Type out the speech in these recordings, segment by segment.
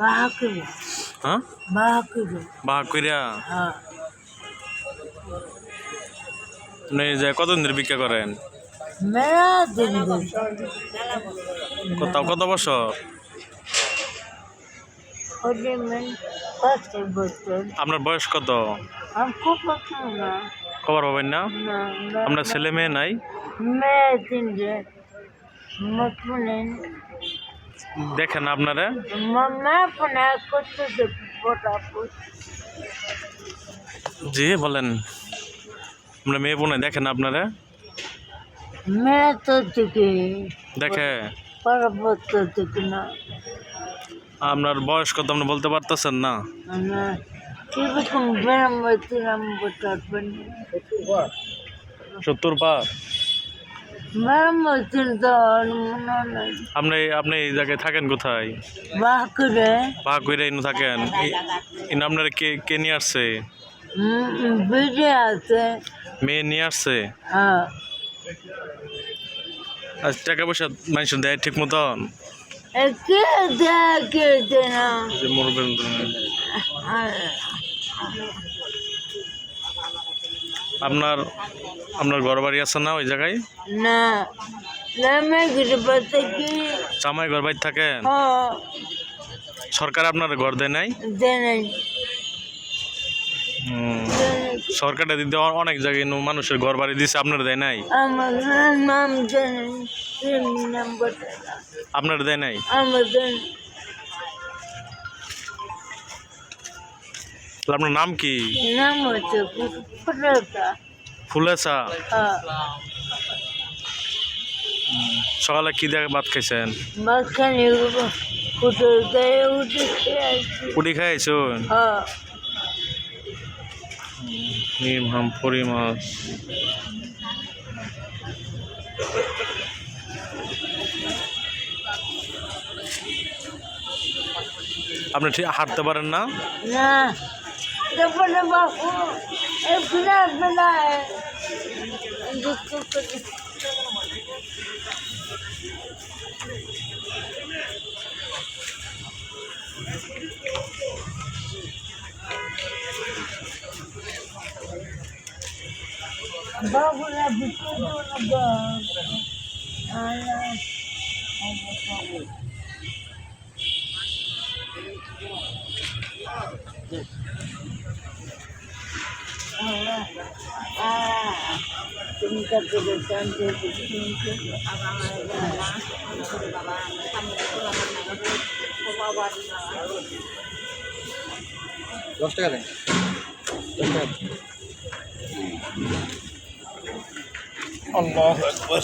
বাহাকুরে হ্যাঁ? বাহাকুরে হ্যাঁ। আপনি যে কতদিন ধরে ভিক্ষা করেন? কত কত বছর? আপনার বয়স কত? খবর পাবেন না? আপনার ছেলে মেয়ে নাই? মেয়ে মতমনেন দেখেন আপনারা। জি বলেন। আপনার মেয়ে বোনে দেখেন আপনারা। মেয়ে তো থেকে দেখে। না। আপনার বয়স কত আপনি বলতে পারতেছেন না? না কীরকম ব্যায়াম হচ্ছিলাম বলতে সত্তর পার। আপনি আপনি এই জায়গায় থাকেন কোথায়? ইনু থাকেন। ইন আপনার কে কে নিয়ে আসছে? আছে মেয়ে নিয়ে আসছে? টাকা পয়সা মানুষ দেয় ঠিক মতন? এ কে দেয় কে দেয় না? আপনার আপনার ঘর বাড়ি আছে না ওই জায়গায়? না জামাই ঘর বাড়ি থাকেন হ্যাঁ। সরকার আপনার ঘর দেয় নাই। সরকারটা দিতে অনেক জায়গায় মানুষের ঘর বাড়ি দিছে আপনার দেয় নাই? আপনার দেয় নাই। আপনার নাম কি? নাম হচ্ছে ফুলতা হ্যাঁ। সকালে কি দিয়ে ভাত খাইছেন? খেয়ে পুটি খাইছেন? হ্যাঁ। নির্মাম পরি মাছ। আপনি ঠিক হাঁটতে পারেন না? না। বাবু এই বিনা বিনা দুঃখ করে বাবুরা করে আল্লাহ করে শান্তি দশ টাকা দেন দশ টাকা দেন। আল্লাহ একবার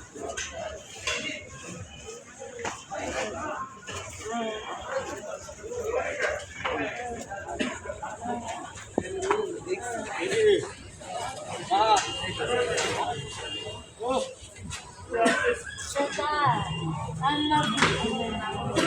নিবো দেন আল্লাহ।